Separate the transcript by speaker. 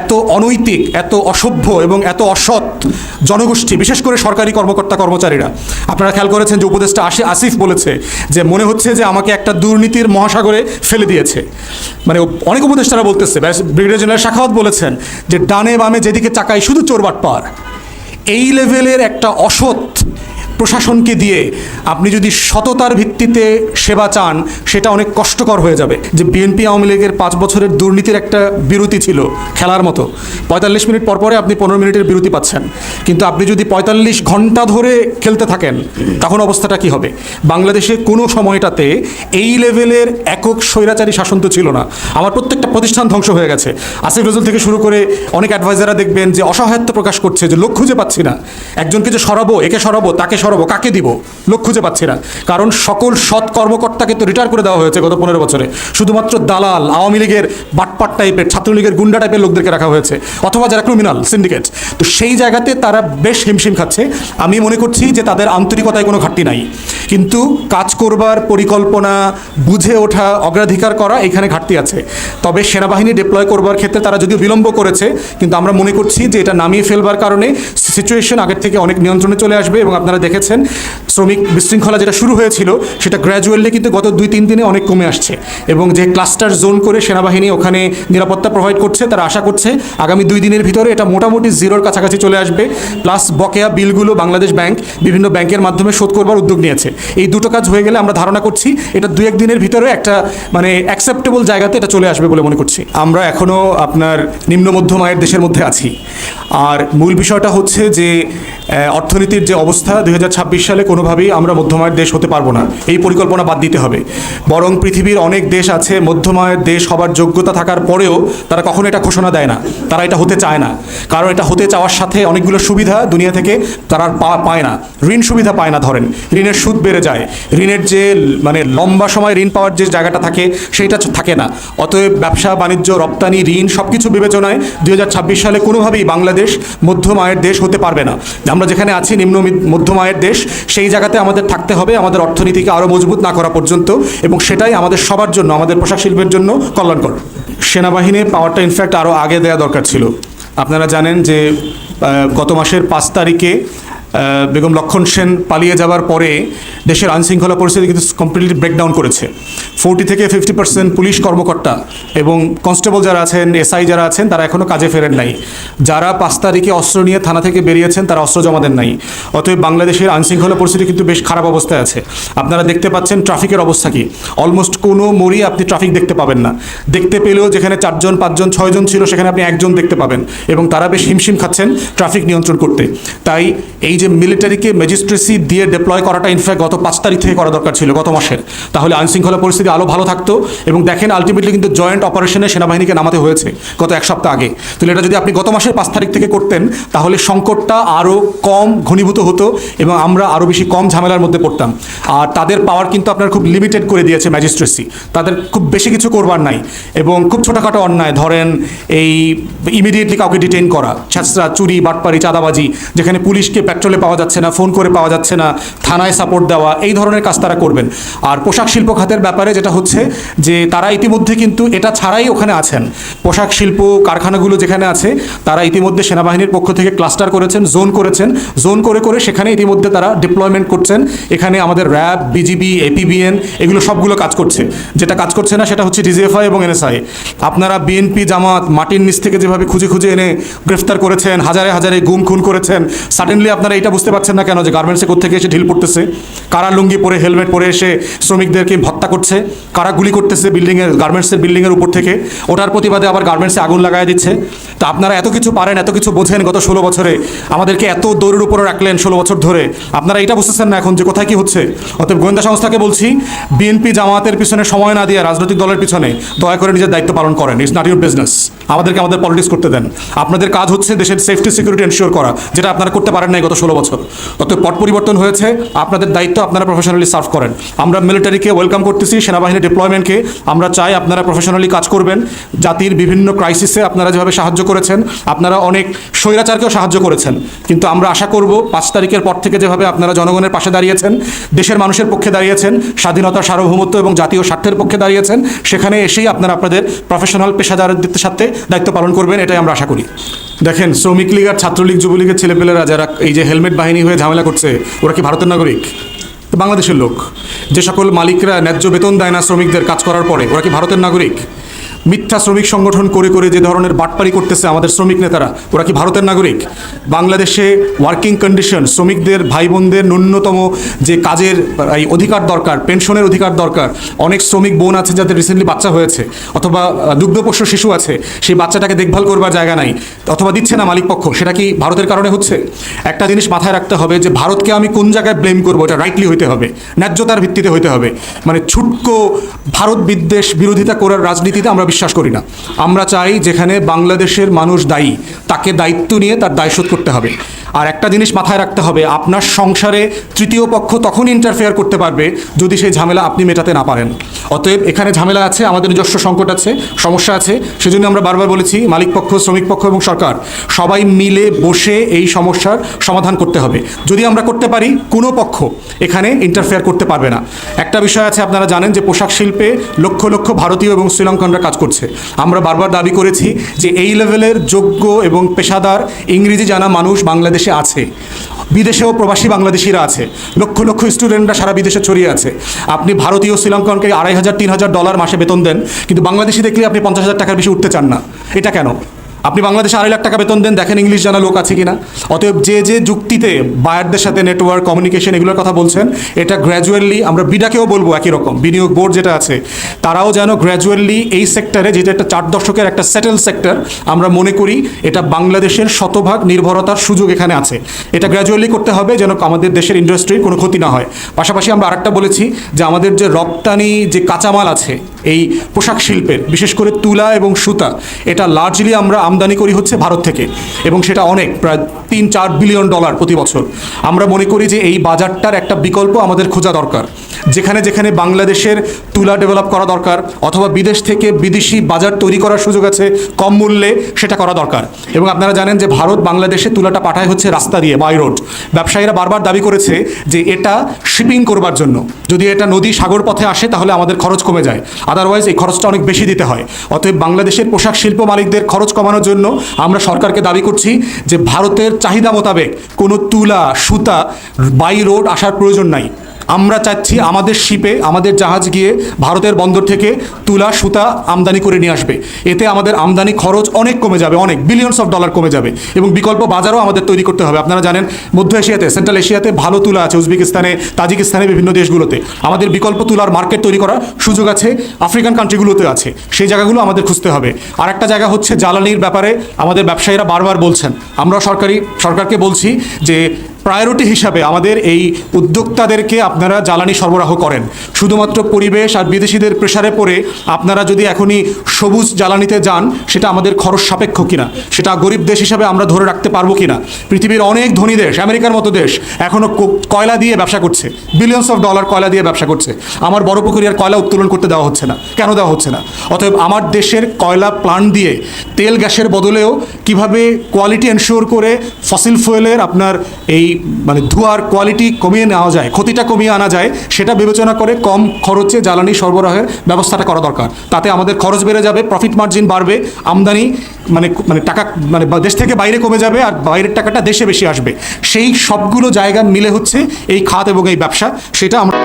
Speaker 1: এত অনৈতিক, এত অসভ্য এবং এত অসৎ জনগোষ্ঠী, বিশেষ করে সরকারি কর্মকর্তা কর্মচারীরা। আপনারা খেয়াল করেছেন যে উপদেষ্টা আসি আসিফ বলেছে যে মনে হচ্ছে যে আমাকে একটা দুর্নীতির মহাসাগরে ফেলে দিয়েছে। মানে অনেক উপদেষ্টারা বলতেছে ব্রিগেডিয়ার জেনারেল শাখাওয়াত বলেছেন যে ডানে বামে যেদিকে চাকায় শুধু চোরবাট পার এই লেভেলের একটা অসৎ প্রশাসনকে দিয়ে আপনি যদি সততার ভিত্তিতে সেবা চান, সেটা অনেক কষ্টকর হয়ে যাবে। যে বিএনপি আওয়ামী লীগের পাঁচ বছরের দুর্নীতির একটা বিরতি ছিল খেলার মতো। পঁয়তাল্লিশ মিনিট পর পরে আপনি পনেরো মিনিটের বিরতি পাচ্ছেন। কিন্তু আপনি যদি পঁয়তাল্লিশ ঘণ্টা ধরে খেলতে থাকেন, তখন অবস্থাটা কি হবে? বাংলাদেশে কোনো সময়টাতে এই লেভেলের একক স্বৈরাচারী শাসন তো ছিল না। আমার প্রত্যেকটা প্রতিষ্ঠান ধ্বংস হয়ে গেছে। আসিফ নজরুল থেকে শুরু করে অনেক অ্যাডভাইজাররা দেখবেন যে অসহায়ত্ব প্রকাশ করছে, যে লোক খুঁজে পাচ্ছি না। একজনকে যে সরাবো, একে সরাবো, তাকে সরাবো কাকে দিব? লোক খুঁজে পাচ্ছি না। কারণ সকল সৎ কর্মকর্তাকে তো রিটায়ার করে দেওয়া হয়েছে গত পনেরো বছরে। শুধুমাত্র দালাল, আওয়ামী লীগের বাটপাট টাইপের ছাত্রলীগের গুন্ডা টাইপের লোকদেরকে রাখা হয়েছে। অথবা যারা ক্রিমিনাল সিন্ডিকেট তো সেই জায়গাতে তারা বেশ হিমশিম খাচ্ছে। আমি মনে করছি যে তাদের আন্তরিকতায় কোনো ঘাটতি নাই। কিন্তু কাজ করবার পরিকল্পনা, বুঝে ওঠা, অগ্রাধিকার করা এখানে ঘাটতি আছে। তবে সেনাবাহিনী ডিপ্লয় করবার ক্ষেত্রে তারা যদিও বিলম্ব করেছে, কিন্তু আমরা মনে করছি যে এটা নামিয়ে ফেলবার কারণে সিচুয়েশন আগের থেকে অনেক নিয়ন্ত্রণে চলে আসবে এবং আপনারা দেখেছেন, শ্রমিক বিশৃঙ্খলা যেটা শুরু হয়েছিল, সেটা গ্র্যাজুয়ালি কিন্তু গত দুই, তিন দিনে অনেক কমে আসছে। এবং যে ক্লাস্টার জোন করে সেনাবাহিনী ওখানে নিরাপত্তা প্রোভাইড করছে, তারা আশা করছে আগামী দুই দিনের ভিতরে এটা মোটামুটি জিরোর কাছাকাছি চলে আসবে। প্লাস বকেয়া বিলগুলো বাংলাদেশ ব্যাংক, বিভিন্ন ব্যাংকের মাধ্যমে শোধ করবার উদ্যোগ নিয়েছে। এই দুটো কাজ হয়ে গেলে আমরা ধারণা করছি এটা দু এক দিনের ভিতরে একটা মানে অ্যাকসেপ্টেবল জায়গাতে এটা চলে আসবে বলে মনে করছি। আমরা এখনও আপনার নিম্ন মধ্যম আয়ের দেশের মধ্যে আছি। আর মূল বিষয়টা হচ্ছে যে অর্থনীতির যে অবস্থা দুই হাজার ছাব্বিশ সালে কোনোভাবেই আমরা মধ্যমায়ের দেশ হতে পারব না। এই পরিকল্পনা বাদ দিতে হবে। বরং পৃথিবীর অনেক দেশ আছে, মধ্যমায়ের দেশ হবার যোগ্যতা থাকার পরেও তারা কখনো এটা ঘোষণা দেয় না। তারা এটা হতে চায় না। কারণ এটা হতে চাওয়ার সাথে অনেকগুলো সুবিধা দুনিয়া থেকে তারা পায় না। ঋণ সুবিধা পায় না ধরেন। ঋণের সুদ বেড়ে যায়। ঋণের যে মানে লম্বা সময় ঋণ পাওয়ার যে জায়গাটা থাকে, সেইটা থাকে না। অতএব ব্যবসা, বাণিজ্য, রপ্তানি, ঋণ সব কিছু বিবেচনায় দুই হাজার ছাব্বিশ সালে কোনোভাবেই বাংলাদেশ মধ্যম আয়ের দেশ হতে পারবে না। আমরা যেখানে আছি, নিম্ন মধ্যম আয়ের দেশ, সেই জায়গাতে আমাদের থাকতে হবে, আমাদের অর্থনীতিকে আরও মজবুত না করা পর্যন্ত এবং সেটাই আমাদের সবার জন্য, আমাদের পোশাক শিল্পের জন্য কল্যাণকর। সেনাবাহিনীর পাওয়ারটা ইনফ্যাক্ট আরও আগে দেওয়া দরকার ছিল। আপনারা জানেন যে গত মাসের পাঁচ তারিখে বেগম লক্ষণ সেন পালিয়ে যাওয়ার পরে দেশের আইনশৃঙ্খলা পরিস্থিতি কিন্তু কমপ্লিটলি ব্রেকডাউন করেছে। ফোরটি থেকে ফিফটি পার্সেন্ট পুলিশ কর্মকর্তা এবং কনস্টেবল যারা আছেন এসআই যারা আছেন, তারা এখনও কাজে ফেরেন নাই। যারা পাঁচ তারিখে অস্ত্র নিয়ে থানা থেকে বেরিয়েছেন, তারা অস্ত্র জমা দেন নাই। অতএব বাংলাদেশের আইনশৃঙ্খলা পরিস্থিতি কিন্তু বেশ খারাপ অবস্থায় আছে। আপনারা দেখতে পাচ্ছেন ট্রাফিকের অবস্থা কি। অলমোস্ট কোনো মোড়ই আপনি ট্রাফিক দেখতে পাবেন না। দেখতে পেলেও যেখানে চারজন, পাঁচজন, ছয়জন ছিল, সেখানে আপনি একজন দেখতে পাবেন। এবং তারা বেশ হিমশিম খাচ্ছেন ট্রাফিক নিয়ন্ত্রণ করতে। তাই এই যে মিলিটারিকে ম্যাজিস্ট্রেসি দিয়ে ডিপ্লয় করাটা ইনফ্যাক্ট গত পাঁচ তারিখ থেকে করা দরকার ছিল, গত মাসের। তাহলে আইনশৃঙ্খলা পরিস্থিতি আরও ভালো থাকতো এবং দেখেন আলটিমেটলি কিন্তু জয়েন্ট অপারেশনে সেনাবাহিনীকে নামাতে হয়েছে গত এক সপ্তাহ আগে। তাহলে এটা যদি আপনি গত মাসের পাঁচ তারিখ থেকে করতেন, তাহলে সংকটটা আরও কম ঘনীভূত হতো এবং আমরা আরও বেশি কম ঝামেলার মধ্যে পড়তাম। আর তাদের পাওয়ার কিন্তু আপনার খুব লিমিটেড করে দিয়েছে ম্যাজিস্ট্রেসি। তাদের খুব বেশি কিছু করবার নাই এবং খুব ছোটোখাটো অন্যায়, ধরেন এই ইমিডিয়েটলি কাউকে ডিটেইন করা ছাত্রা চুরি, বাটপারি, চাঁদাবাজি, যেখানে পুলিশকে পেট্রোলে পাওয়া যাচ্ছে না ফোন করে পাওয়া যাচ্ছে না, থানায় সাপোর্ট দেওয়া, এই ধরনের কাজ তারা করবেন। আর পোশাক শিল্প খাতের ব্যাপারে যেটা হচ্ছে যে তারা ইতিমধ্যে কিন্তু এটা ছাড়াই ওখানে আছেন। পোশাক শিল্প, কারখানাগুলো যেখানে আছে, তারা ইতিমধ্যে সেনাবাহিনীর পক্ষ থেকে ক্লাস্টার করেছেন জোন করেছেন। জোন করে করে সেখানে ইতিমধ্যে তারা ডিপ্লয়মেন্ট করছেন। এখানে আমাদের র্যাব বিজিবি এপিবিএন এগুলো সবগুলো কাজ করছে। যেটা কাজ করছে না, সেটা হচ্ছে ডিজিএফআই এবং এনএসআই আপনারা বিএনপি জামাত, মাটির নিচ থেকে যেভাবে খুঁজে খুঁজে এনে গ্রেফতার করেছেন, হাজারে হাজারে গুম খুন করেছেন সাডেনলি আপনারা এটা বুঝতে পারছেন না কেন যে গার্মেন্টসে কোথেকে এসে ঢিল পড়তেছে? কারা লুঙ্গি পরে হেলমেট পরে এসে শ্রমিকদেরকে হত্যা করছে? কারা গুলি করতেছে বিল্ডিংয়ের গার্মেন্টসের বিল্ডিংয়ের উপর থেকে? ওটার প্রতিবাদে আবার গার্মেন্টসে আগুন লাগাই দিচ্ছে। তো আপনারা এত কিছু পারেন, এত কিছু বোঝেন গত ষোলো বছরে। আমাদেরকে এত দৌড়ের উপরে রাখলেন ষোলো বছর ধরে। আপনারা এটা বুঝতেছেন না এখন যে কোথায় কি হচ্ছে? অতএব গোয়েন্দা সংস্থাকে বলছি বিএনপি জামাতের পিছনে সময় না দিয়ে রাজনৈতিক দলের পিছনে দয়া করে নিজের দায়িত্ব পালন করেন। ইটস নট ইউর বিজনেস আমাদেরকে আমাদের পলিটিক্স করতে দেন। আপনাদের কাজ হচ্ছে দেশের সেফটি সিকিউরিটি এনশিওর করা, যেটা আপনারা করতে পারেন নাই গত ষোলো ষোলো বছর। অত পট পরিবর্তন হয়েছে, আপনাদের দায়িত্ব আপনারা প্রফেশনালি সার্ভ করেন। আমরা মিলিটারিকে ওয়েলকাম করতেছি সেনাবাহিনী ডিপ্লয়মেন্টকে আমরা চাই আপনারা প্রফেশনালি কাজ করবেন। জাতির বিভিন্ন ক্রাইসিসে আপনারা যেভাবে সাহায্য করেছেন, আপনারা অনেক স্বৈরাচারকেও সাহায্য করেছেন। কিন্তু আমরা আশা করব, পাঁচ তারিখের পর থেকে যেভাবে আপনারা জনগণের পাশে দাঁড়িয়েছেন, দেশের মানুষের পক্ষে দাঁড়িয়েছেন, স্বাধীনতা, সার্বভৌমত্ব এবং জাতীয় স্বার্থের পক্ষে দাঁড়িয়েছেন, সেখানে এসেই আপনারা আপনাদের প্রফেশনাল পেশাদারদের সাথে দায়িত্ব পালন করবেন, এটাই আমরা আশা করি। দেখেন, শ্রমিক লীগ আর ছাত্রলীগ, যুবলীগের ছেলেপেলেরা, যারা এই যে হেলমেট বাহিনী হয়ে ঝামেলা করছে, ওরা কি ভারতের নাগরিক? বাংলাদেশের লোক। যে সকল মালিকরা ন্যায্য বেতন দেয় না শ্রমিকদের কাজ করার পরে, ওরা কি ভারতের নাগরিক? মিথ্যা শ্রমিক সংগঠন করে করে যে ধরনের বাটপারি করতেছে আমাদের শ্রমিক নেতারা, ওরা কি ভারতের নাগরিক? বাংলাদেশে ওয়ার্কিং কন্ডিশন শ্রমিকদের ভাই বোনদের ন্যূনতম যে কাজের এই অধিকার দরকার পেনশনের অধিকার দরকার, অনেক শ্রমিক বোন আছে যাদের রিসেন্টলি বাচ্চা হয়েছে, অথবা দুগ্ধপোষ্য শিশু আছে, সেই বাচ্চাটাকে দেখভাল করবার জায়গা নাই, অথবা দিচ্ছে না মালিক পক্ষ, সেটা কি ভারতের কারণে হচ্ছে? একটা জিনিস মাথায় রাখতে হবে যে ভারতকে আমি কোন জায়গায় ব্লেম করব, এটা রাইটলি হইতে হবে, ন্যায্যতার ভিত্তিতে হইতে হবে। মানে ছুটকো ভারত বিদ্বেষ বিরোধিতা করার রাজনীতিতে আমরা বিশ্বাস করি না। আমরা চাই যেখানে বাংলাদেশের মানুষ দায়ী, তাকে দায়িত্ব নিয়ে তার দায়শোধ করতে হবে। আর একটা জিনিস মাথায় রাখতে হবে, আপনার সংসারে তৃতীয় পক্ষ তখন ইন্টারফেয়ার করতে পারবে যদি সেই ঝামেলা আপনি মেটাতে না পারেন। অতএব এখানে ঝামেলা আছে, আমাদের নিজস্ব সংকট আছে, সমস্যা আছে, সেজন্য আমরা বারবার বলেছি মালিক পক্ষ, শ্রমিক পক্ষ এবং সরকার, সবাই মিলে বসে এই সমস্যার সমাধান করতে হবে। যদি আমরা করতে পারি, কোনো পক্ষ এখানে ইন্টারফেয়ার করতে পারবে না। একটা বিষয় আছে, আপনারা জানেন যে পোশাক শিল্পে লক্ষ লক্ষ ভারতীয় এবং শ্রীলঙ্কানরা কাজ করছে। আমরা বারবার দাবি করেছি যে এই লেভেলের যোগ্য এবং পেশাদার ইংরেজি জানা মানুষ বাংলাদেশে আছে। বিদেশেও প্রবাসী বাংলাদেশিরা আছে। লক্ষ লক্ষ স্টুডেন্টরা সারা বিদেশে ছড়িয়ে আছে। আপনি ভারতীয় শ্রীলঙ্কনকে আড়াই হাজার, তিন হাজার ডলার মাসে বেতন দেন, কিন্তু বাংলাদেশি দেখলে আপনি পঞ্চাশ হাজার টাকার বেশি উঠতে চান না। এটা কেন? আপনি বাংলাদেশে আড়াই লাখ টাকা বেতন দেন, দেখেন ইংলিশ জানা লোক আছে কিনা। অতএব যে যে যুক্তিতে বায়ারদের সাথে নেটওয়ার্ক কমিউনিকেশন এগুলোর কথা বলছেন, এটা গ্র্যাজুয়ালি আমরা বিডাকেও বলব একই রকম। বিনিয়োগ বোর্ড যেটা আছে, তারাও যেন গ্র্যাজুয়ালি এই সেক্টরে যেটা একটা চার দশকের একটা সেটেল সেক্টর আমরা মনে করি এটা বাংলাদেশের শতভাগ নির্ভরতার সুযোগ এখানে আছে। এটা গ্র্যাজুয়ালি করতে হবে যেন আমাদের দেশের ইন্ডাস্ট্রির কোনো ক্ষতি না হয়। পাশাপাশি আমরা আরেকটা বলেছি যে আমাদের যে রপ্তানি যে কাঁচামাল আছে এই পোশাক শিল্পের, বিশেষ করে তুলা এবং সুতা, এটা লার্জলি আমরা আমদানি করি হচ্ছে ভারত থেকে, এবং সেটা অনেক, প্রায় তিন চার বিলিয়ন ডলার প্রতি বছর। আমরা মনে করি যে এই বাজারটার একটা বিকল্প আমাদের খোঁজা দরকার। যেখানে যেখানে বাংলাদেশের তুলা ডেভেলপ করা দরকার অথবা বিদেশ থেকে বিদেশি বাজার তৈরি করার সুযোগ আছে, কম মূল্যে সেটা করা দরকার। এবং আপনারা জানেন যে ভারত বাংলাদেশে তুলাটা পাঠায় হচ্ছে রাস্তা দিয়ে বাই রোড ব্যবসায়ীরা বারবার দাবি করেছে যে এটা শিপিং করবার জন্য। যদি এটা নদী সাগর পথে আসে তাহলে আমাদের খরচ কমে যায়। আদারওয়াইজ এই খরচটা অনেক বেশি দিতে হয়। অতএব বাংলাদেশের পোশাক শিল্প মালিকদের খরচ কমানোর জন্য আমরা সরকারকে দাবি করছি যে ভারতের চাহিদা মোতাবেক কোনো তুলা, সুতা বাই রোড আসার প্রয়োজন নাই। আমরা চাচ্ছি আমাদের শিপে, আমাদের জাহাজ গিয়ে ভারতের বন্দর থেকে তুলা, সুতা আমদানি করে নিয়ে আসবে। এতে আমাদের আমদানি খরচ অনেক কমে যাবে, অনেক বিলিয়নস অফ ডলার কমে যাবে এবং বিকল্প বাজারও আমাদের তৈরি করতে হবে। আপনারা জানেন, মধ্য এশিয়াতে সেন্ট্রাল এশিয়াতে ভালো তুলা আছে, উজবেকিস্তানে, তাজিকিস্তানে, বিভিন্ন দেশগুলোতে। আমাদের বিকল্প তুলার মার্কেট তৈরি করার সুযোগ আছে আফ্রিকান কান্ট্রিগুলোতে আছে। সেই জায়গাগুলো আমাদের খুঁজতে হবে। আর একটা জায়গা হচ্ছে জ্বালানির ব্যাপারে আমাদের ব্যবসায়ীরা বারবার বলছেন। আমরা সরকারি, সরকারকে বলছি যে প্রায়োরিটি হিসাবে আমাদের এই উদ্যোক্তাদেরকে আপনারা জ্বালানি সরবরাহ করেন। শুধুমাত্র পরিবেশ আর বিদেশিদের প্রেসারে পড়ে আপনারা যদি এখনই সবুজ জ্বালানিতে যান, সেটা আমাদের খরচ সাপেক্ষ কিনা? সেটা গরিব দেশ হিসাবে আমরা ধরে রাখতে পারব কিনা? পৃথিবীর অনেক ধনী দেশ, আমেরিকার মতো দেশ এখনও কয়লা দিয়ে ব্যবসা করছে। বিলিয়নস অফ ডলার কয়লা দিয়ে ব্যবসা করছে। আমার বড় পুকুরিয়ার কয়লা উত্তোলন করতে দেওয়া হচ্ছে না। কেন দেওয়া হচ্ছে না? অতএব আমার দেশের কয়লা প্লান্ট দিয়ে তেল গ্যাসের বদলেও কীভাবে কোয়ালিটি এনশিওর করে ফসিল ফুয়েলের আপনার এই মানে ধোয়ার কোয়ালিটি কমিয়ে নেওয়া যায়, ক্ষতিটা কমিয়ে আনা যায়, সেটা বিবেচনা করে কম খরচে জ্বালানি সরবরাহের ব্যবস্থাটা করা দরকার। তাতে আমাদের খরচ বেড়ে যাবে প্রফিট মার্জিন বাড়বে, আমদানি মানে মানে টাকা মানে দেশ থেকে বাইরে কমে যাবে আর বাইরের টাকাটা দেশে বেশি আসবে। সেই সবগুলো জায়গা মিলে হচ্ছে এই খাত এবং এই ব্যবসা, সেটা আমরা